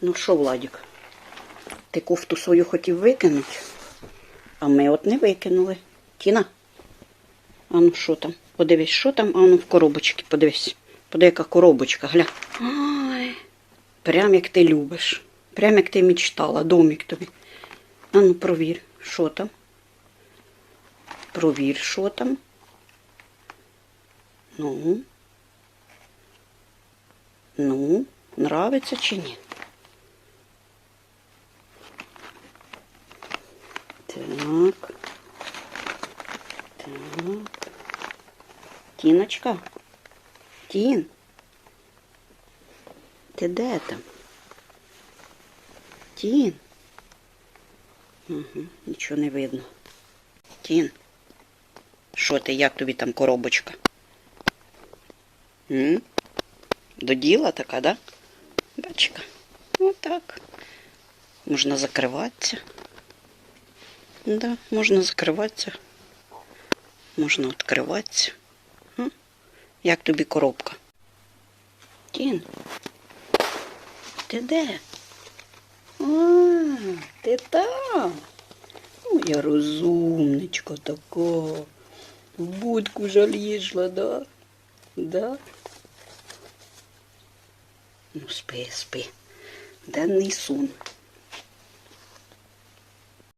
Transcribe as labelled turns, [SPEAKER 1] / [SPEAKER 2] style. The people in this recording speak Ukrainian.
[SPEAKER 1] Ну що, Владик, ти кофту свою хотів викинути, а ми от не викинули. Тіна? А ну що там? Подивись, що там? А ну в коробочці, подивись. Подивись, яка коробочка, гля. Ай, прям як ти любиш. Прям як ти мечтала, домик тобі. А ну провір, що там. Провір, що там. Ну. Ну, нравиться чи ні? Так. Так. Тіночка. Тін. Ти де там? Тін. Угу, нічого не видно. Тін. Що ти, як тобі там коробочка? М? До діла така, да? Бачка. Отак. Можна закриватися. Да, можна закриватися. Можна відкриватися. Як тобі коробка? Тін. Ти де? А, ти там. Моя розумничка така. В будку жаліжла, да? Да? Ну, спи, спи. Денний сон.